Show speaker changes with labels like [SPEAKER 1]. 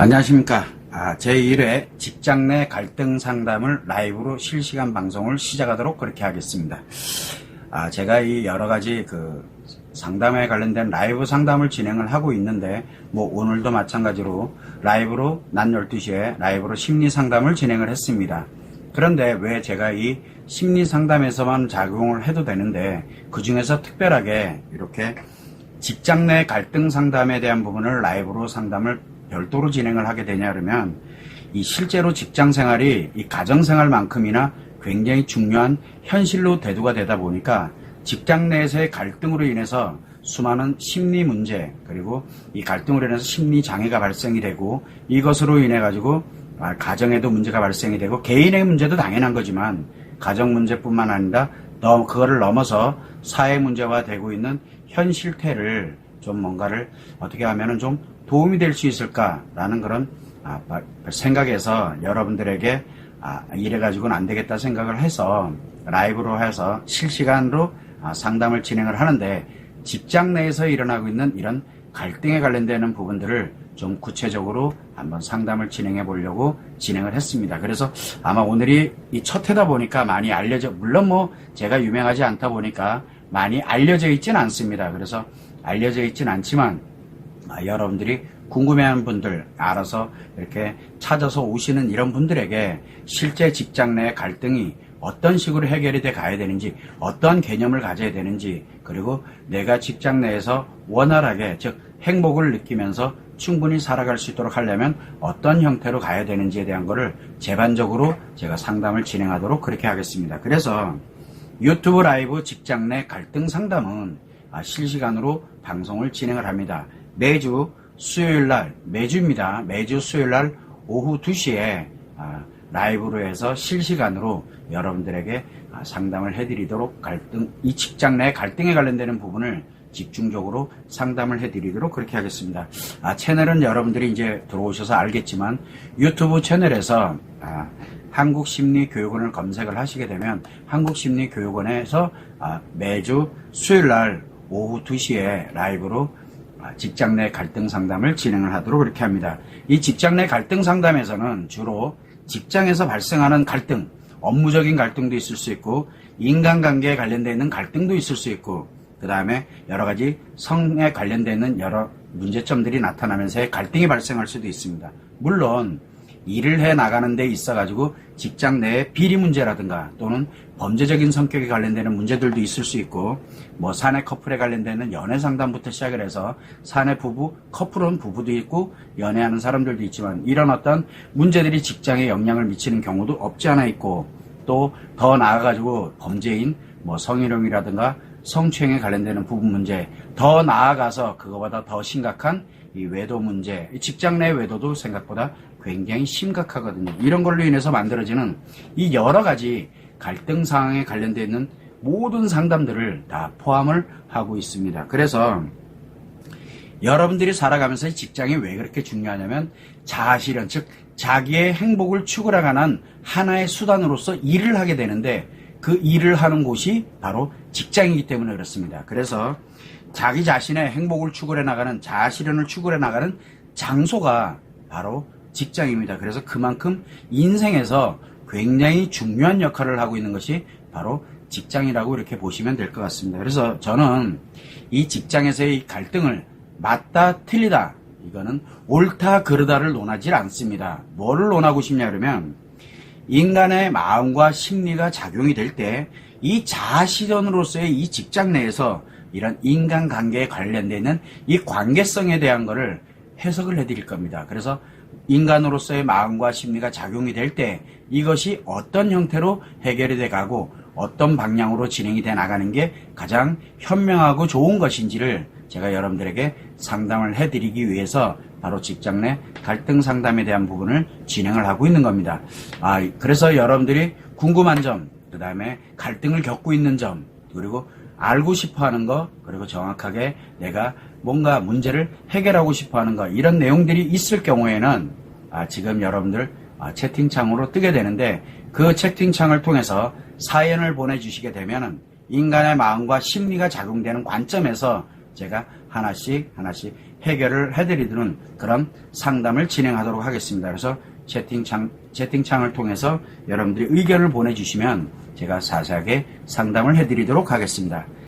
[SPEAKER 1] 안녕하십니까. 아, 제1회 직장 내 갈등 상담을 라이브로 실시간 방송을 시작하도록 그렇게 하겠습니다. 아, 제가 이 여러 가지 그 상담에 관련된 라이브 상담을 진행을 하고 있는데, 뭐 오늘도 마찬가지로 라이브로 낮 12시에 라이브로 심리 상담을 진행을 했습니다. 그런데 왜 제가 이 심리 상담에서만 작용을 해도 되는데, 그 중에서 특별하게 이렇게 직장 내 갈등 상담에 대한 부분을 라이브로 상담을 별도로 진행을 하게 되냐 그러면 이 실제로 직장 생활이 이 가정 생활만큼이나 굉장히 중요한 현실로 대두가 되다 보니까 직장 내에서의 갈등으로 인해서 수많은 심리 문제 그리고 이 갈등으로 인해서 심리 장애가 발생이 되고 이것으로 인해 가지고 아, 가정에도 문제가 발생이 되고 개인의 문제도 당연한 거지만 가정 문제뿐만 아니라 너 그거를 넘어서 사회 문제화 되고 있는 현 실태를 좀 뭔가를 어떻게 하면은 좀 도움이 될 수 있을까라는 그런 아, 바- 생각에서 여러분들에게 아, 이래 가지고는 안 되겠다 생각을 해서 라이브로 해서 실시간으로 아, 상담을 진행을 하는데 직장 내에서 일어나고 있는 이런 갈등에 관련되는 부분들을 좀 구체적으로 한번 상담을 진행해 보려고 진행을 했습니다. 그래서 아마 오늘이 이첫 회다 보니까 많이 알려져, 물론 뭐 제가 유명하지 않다 보니까 많이 알려져 있진 않습니다. 그래서 알려져 있진 않지만 아, 여러분들이 궁금해하는 분들 알아서 이렇게 찾아서 오시는 이런 분들에게 실제 직장 내 갈등이 어떤 식으로 해결이 돼 가야 되는지 어떤 개념을 가져야 되는지 그리고 내가 직장 내에서 원활하게 즉 행복을 느끼면서 충분히 살아갈 수 있도록 하려면 어떤 형태로 가야 되는지에 대한 거를 제반적으로 제가 상담을 진행하도록 그렇게 하겠습니다. 그래서 유튜브 라이브 직장 내 갈등 상담은 아, 실시간으로 방송을 진행을 합니다. 매주 수요일 날, 매주입니다. 매주 수요일 날 오후 2시에 아, 라이브로 해서 실시간으로 여러분들에게 아, 상담을 해드리도록 갈등, 이 직장 내 갈등에 관련되는 부분을 집중적으로 상담을 해드리도록 그렇게 하겠습니다. 아, 채널은 여러분들이 이제 들어오셔서 알겠지만 유튜브 채널에서 아, 한국심리교육원을 검색을 하시게 되면 한국심리교육원에서 아, 매주 수요일 날 오후 2시에 라이브로 아, 직장 내 갈등 상담을 진행을 하도록 그렇게 합니다. 이 직장 내 갈등 상담에서는 주로 직장에서 발생하는 갈등, 업무적인 갈등도 있을 수 있고 인간관계에 관련되어 있는 갈등도 있을 수 있고 그 다음에 여러 가지 성에 관련되어 있는 여러 문제점들이 나타나면서 갈등이 발생할 수도 있습니다. 물론 일을 해 나가는 데 있어 가지고 직장 내에 비리 문제라든가 또는 범죄적인 성격에 관련되는 문제들도 있을 수 있고 뭐 사내 커플에 관련되는 연애 상담부터 시작을 해서 사내 부부 커플은 부부도 있고 연애하는 사람들도 있지만 이런 어떤 문제들이 직장에 영향을 미치는 경우도 없지 않아 있고 또 더 나아가 가지고 범죄인 뭐 성희롱이라든가 성추행에 관련되는 부분 문제 더 나아가서 그거보다 더 심각한 이 외도 문제 이 직장 내 외도도 생각보다 굉장히 심각하거든요. 이런 걸로 인해서 만들어지는 이 여러 가지 갈등 상황에 관련되어 있는 모든 상담들을 다 포함을 하고 있습니다. 그래서 여러분들이 살아가면서 이 직장이 왜 그렇게 중요하냐면 자아실현, 즉 자기의 행복을 추구하가는 하나의 수단으로서 일을 하게 되는데 그 일을 하는 곳이 바로 직장이기 때문에 그렇습니다. 그래서 자기 자신의 행복을 추구해 나가는 자아실현을 추구해 나가는 장소가 바로 직장입니다. 그래서 그만큼 인생에서 굉장히 중요한 역할을 하고 있는 것이 바로 직장이라고 이렇게 보시면 될 것 같습니다. 그래서 저는 이 직장에서의 이 갈등을 맞다 틀리다 이거는 옳다 그르다를 논하지 않습니다. 뭐를 논하고 싶냐 그러면 인간의 마음과 심리가 작용이 될 때 이 자아실현으로서의 이 직장 내에서 이런 인간관계에 관련되는 이 관계성에 대한 것을 해석을 해드릴 겁니다. 그래서 인간으로서의 마음과 심리가 작용이 될 때 이것이 어떤 형태로 해결이 돼 가고 어떤 방향으로 진행이 돼 나가는 게 가장 현명하고 좋은 것인지를 제가 여러분들에게 상담을 해드리기 위해서 바로 직장 내 갈등 상담에 대한 부분을 진행을 하고 있는 겁니다. 아, 그래서 여러분들이 궁금한 점, 그 다음에 갈등을 겪고 있는 점, 그리고 알고 싶어 하는 거, 그리고 정확하게 내가 뭔가 문제를 해결하고 싶어 하는 거, 이런 내용들이 있을 경우에는 아, 지금 여러분들 아, 채팅창으로 뜨게 되는데 그 채팅창을 통해서 사연을 보내주시게 되면은 인간의 마음과 심리가 작용되는 관점에서 제가 하나씩 하나씩 해결을 해드리는 그런 상담을 진행하도록 하겠습니다. 그래서 채팅창, 채팅창을 통해서 여러분들이 의견을 보내주시면 제가 자세하게 상담을 해드리도록 하겠습니다.